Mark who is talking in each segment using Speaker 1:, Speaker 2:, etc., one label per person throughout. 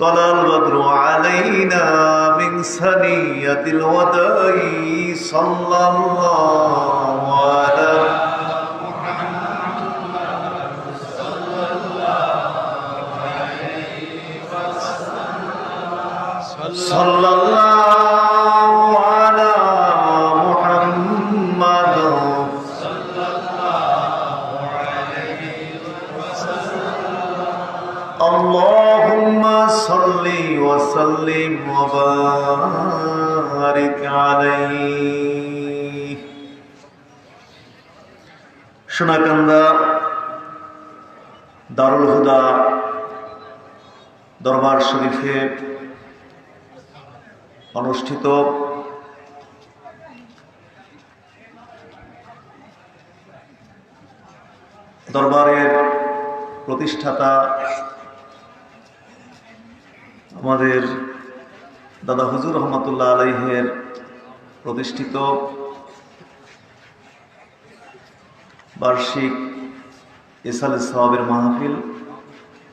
Speaker 1: طلع البدر علينا من سنية الوداع صلى الله على صلى الله وسلم وبارك عليه সোনাকান্দা দারুল হুদা দরবার শরীফে অনুষ্ঠিত দরবারের প্রতিষ্ঠাতা আমাদের দাদা হুজুর রহমতুল্লাহ আলাইহের প্রতিষ্ঠিত বার্ষিক ইসালে সাহাবের মাহফিল,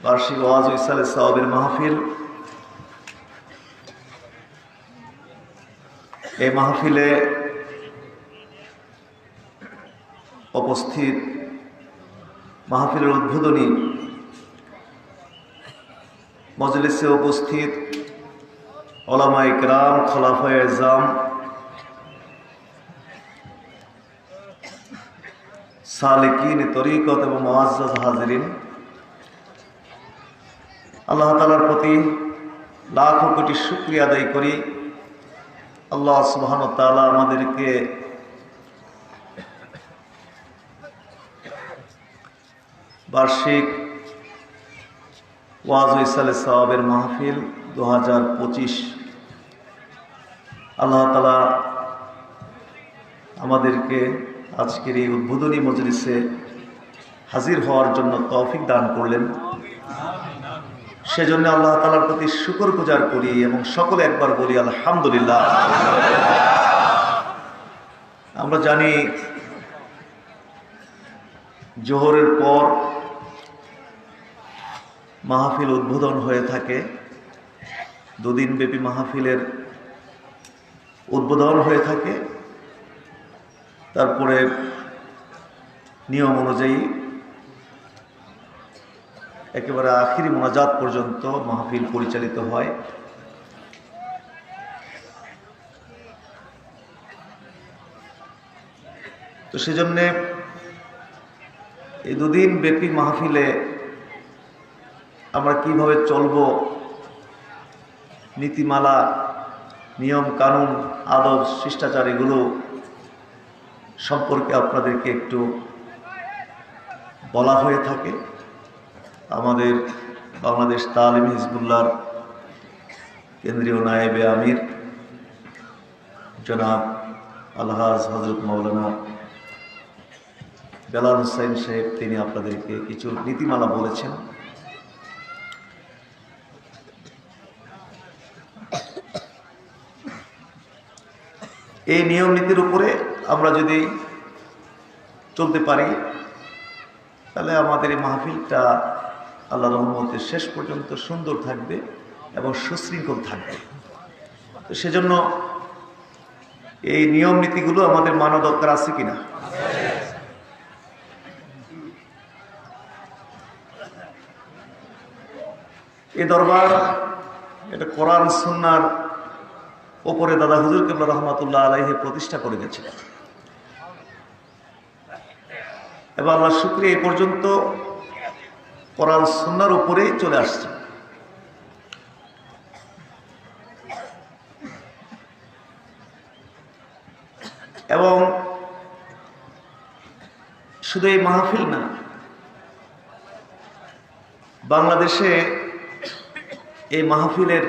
Speaker 1: বার্ষিক ওয়াজ ইসালে সাহাবের মাহফিল। এই মাহফিলে উপস্থিত মাহফিলের উদ্বোধনী মজলিসে উপস্থিত ওলামা ইকরাম খলাফায় জাম সালিকিন, তরিকত এবং মহাজ হাজরিন। আল্লাহ তালার প্রতি লাখো কোটি শুক্রিয়া আদায় করি। আল্লাহ সুবহান তালা আমাদেরকে বার্ষিক ওয়াজ ইসালে সাহাবের মাহফিল দু হাজার পঁচিশ। আল্লাহ তালা আমাদেরকে আজকের এই উদ্বোধনী মজলিসে হাজির হওয়ার জন্য তৌফিক দান করলেন। সেজন্য আল্লাহ তালার প্রতি শুকর গুজার করি এবং সকলে একবার বলি আলহামদুলিল্লাহ। আমরা জানি, জোহরের পর মাহফিল উদ্বোধন হয়ে থাকে। দুদিন ব্যাপী মাহফিলের উদ্বোধন হয়ে থাকে। তারপরে নিয়ম অনুযায়ী একেবারে আখিরি মোনাজাত পর্যন্ত মাহফিল পরিচালিত হয়। তো সেজন্যে এই দুদিন ব্যাপী মাহফিলে আমরা কীভাবে চলব? নীতিমালা, নিয়ম, কানুন, আদব, শিষ্টাচার এগুলো সম্পর্কে আপনাদেরকে একটু বলা হয়ে থাকে। আমাদের বাংলাদেশ তালিম হিজবুল্লাহর কেন্দ্রীয় নায়েবে আমির, জনাব আলহাজ হজরত মৌলানা বেলাল হুসাইন সাহেব, তিনি আপনাদেরকে কিছু নীতিমালা বলেছেন। এই নিয়ম নীতির উপরে আমরা যদি চলতে পারি, তাহলে আমাদের এই মাহফিলটা আল্লাহ রহমতের শেষ পর্যন্ত সুন্দর থাকবে এবং সুশৃঙ্খল থাকবে। তো সেজন্য এই নিয়ম নীতিগুলো আমাদের মানা দরকার আছে কিনা? এ দরবার, এটা কোরআন, সুন্নার ওপরে দাদা হুজুর কেবলা রহমতুল্লাহ আলাইহে প্রতিষ্ঠা করে গেছিলেন। এবং আল্লাহ শুক্রিয়া এ পর্যন্ত কোরআন সুন্নার উপরেই চলে আসছে। এবং শুধু এই মাহফিল না, বাংলাদেশে এই মাহফিলের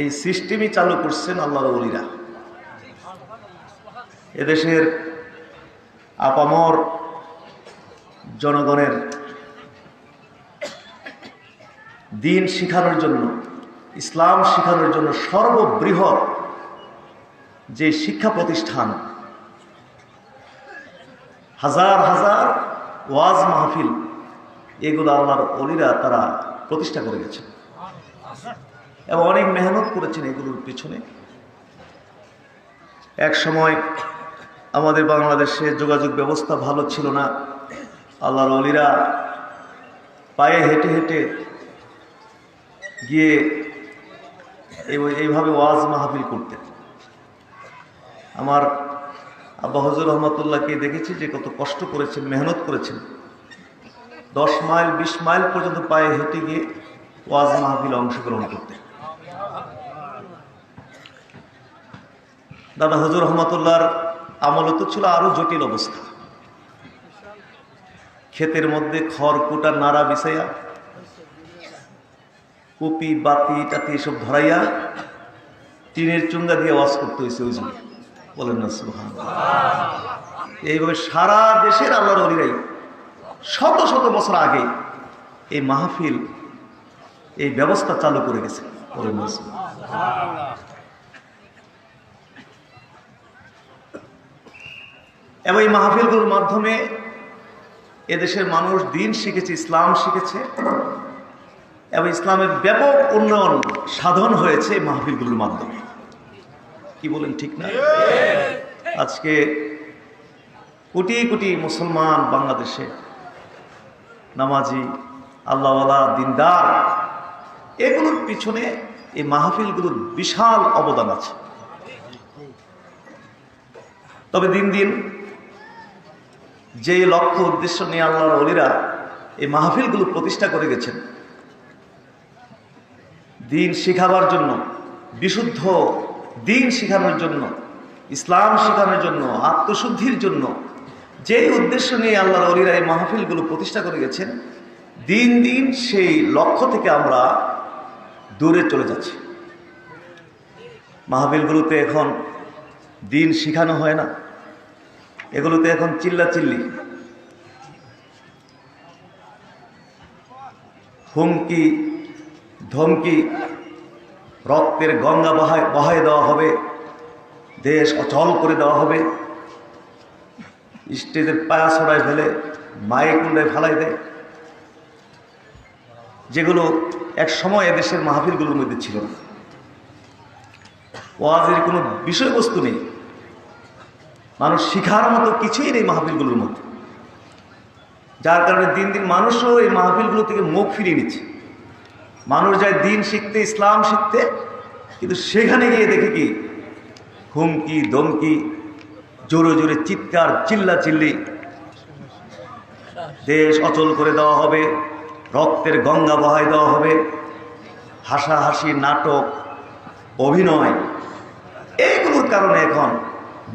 Speaker 1: এই সিস্টেমই চালু করছেন আল্লাহর অলিরা এদেশের আপামর জনগণের দিন শিখানোর জন্য, ইসলাম শিখানোর জন্য সর্ববৃহৎ যে শিক্ষা প্রতিষ্ঠান, হাজার হাজার ওয়াজ মাহফিল, এগুলো আল্লাহর অলিরা তারা প্রতিষ্ঠা করে গেছেন। এবং অনেক মেহনত করেছেন এগুলোর পিছনে। এক সময় আমাদের বাংলাদেশে যোগাযোগ ব্যবস্থা ভালো ছিল না। আল্লাহর অলিরা পায়ে হেঁটে হেঁটে গিয়ে এই- এইভাবে ওয়াজ মাহফিল করতেন। আমার আব্বা হজুর রহমতুল্লাহকে দেখেছি যে কত কষ্ট করেছেন, মেহনত করেছেন। দশ মাইল, বিশ মাইল পর্যন্ত পায়ে হেঁটে গিয়ে ওয়াজ মাহফিলে অংশগ্রহণ করতেন। দাদা হজুর রহমতুল্লাহর আমলে তো ছিল আরও জটিল অবস্থা। ক্ষেতের মধ্যে খড় কুটা, নাড়া বিছাইয়া, কুপি, বাতি, টাতি এসব ধরাইয়া টিনের চুঙ্গা দিয়ে ওয়াজ করতে হয়েছে ওই জন্য। বলেন না সুবহান এইভাবে সারা দেশের আল্লাহর অলিরাই শত শত বছর আগে এই মাহফিল, এই ব্যবস্থা চালু করে গেছে। বলেন না এবং এই মাহফিলগুলোর মাধ্যমে এদেশের মানুষ দিন শিখেছে, ইসলাম শিখেছে, এবং ইসলামের ব্যাপক উন্নয়ন সাধন হয়েছে এই মাহফিলগুলোর মাধ্যমে। কি বলেন ঠিক না? আজকে কোটি কোটি মুসলমান বাংলাদেশে নামাজি, আল্লাহওয়ালা, দিনদার, এগুলোর পিছনে এই মাহফিলগুলোর বিশাল অবদান আছে। তবে দিন দিন যে লক্ষ্য উদ্দেশ্য নিয়ে আল্লাহর অলিরা এই মাহফিলগুলো প্রতিষ্ঠা করে গেছেন, দিন শিখাবার জন্য, বিশুদ্ধ দিন শিখানোর জন্য, ইসলাম শেখানোর জন্য, আত্মশুদ্ধির জন্য যে উদ্দেশ্য নিয়ে আল্লাহর অলিরা এই মাহফিলগুলো প্রতিষ্ঠা করে গেছেন, দিন দিন সেই লক্ষ্য থেকে আমরা দূরে চলে যাচ্ছি। মাহফিলগুলোতে এখন দিন শিখানো হয় না। এগুলোতে এখন চিল্লা চিল্লি হুমকি, ধমকি, রক্তের গঙ্গা বহায় বহায় দেওয়া হবে, দেশ অচল করে দেওয়া হবে। স্টেজের পায়া ছড়ায় ফেলে মায়ে কুণ্ডায় ফেলাই দেয়। যেগুলো এক সময় এদেশের মাহফিলগুলোর মধ্যে ছিল না। ওয়াজের কোনো বিষয়বস্তু নেই। মানুষ শিখার মতো কিছুই নেই মাহফিলগুলোর মধ্যে। যার কারণে দিন দিন মানুষও এই মাহফিলগুলো থেকে মুখ ফিরিয়ে নিচ্ছে। মানুষ যায় দিন শিখতে, ইসলাম শিখতে, কিন্তু সেখানে গিয়ে দেখে কি, হুমকি দমকি জোরে জোরে চিৎকার চিল্লা চিল্লি দেশ অচল করে দেওয়া হবে, রক্তের গঙ্গা বহায় দেওয়া হবে, হাসাহাসি, নাটক, অভিনয় এইগুলোর কারণে এখন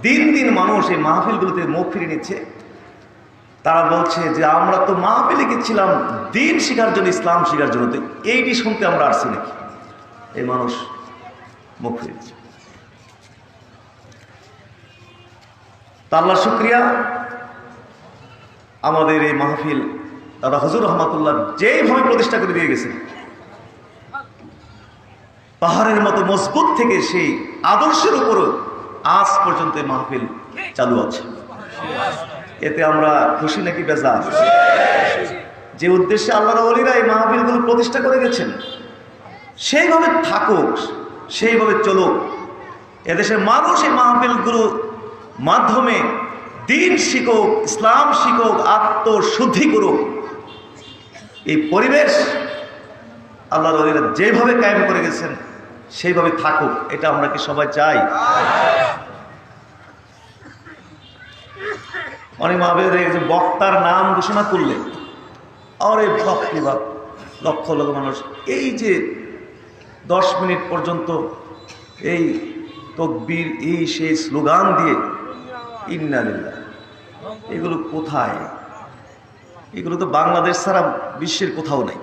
Speaker 1: দিন দিন মানুষ এই মাহফিলগুলোতে মুখ ফিরে নিচ্ছে। তারা বলছে যে, আমরা তো মাহফিলে গেছিলাম, দিন শেখার জন্য, ইসলাম শেখার জন্য। তো এইটি শুনতে আমরা আসছি নাকি? এই মানুষ মুখ ফিরেছে তা আল্লাহ শুক্রিয়া। আমাদের এই মাহফিল, দাদা হজুর রহমাতুল্লাহ যেইভাবে প্রতিষ্ঠা করে দিয়ে গেছে পাহাড়ের মতো মজবুত থেকে সেই আদর্শের উপরও আজ পর্যন্ত মাহফিল চালু আছে। এতে আমরা খুশি নাকি বেজার? যে উদ্দেশ্যে আল্লাহর অলিরা এই মাহফিলগুলো প্রতিষ্ঠা করে গেছেন, সেইভাবে থাকুক, সেইভাবে চলুক। এদেশের মানুষ এই মাহফিলগুলো মাধ্যমে দিন শিখুক, ইসলাম শিখুক, আত্মশুদ্ধি করুক। এই পরিবেশ আল্লাহর অলিরা যেভাবে কায়েম করে গেছেন, সেইভাবে থাকুক। এটা আমরা কি সবাই চাই? অনেক মাহবিল যে বক্তার নাম ঘোষণা করলে। আর এই ভক্তি বাপ, লক্ষ লক্ষ মানুষ। এই যে দশ মিনিট পর্যন্ত এই তকবির, এই সেই স্লোগান দিয়ে ইন্নালিল্লা এগুলো কোথায়? এগুলো তো বাংলাদেশ ছাড়া বিশ্বের কোথাও নাই।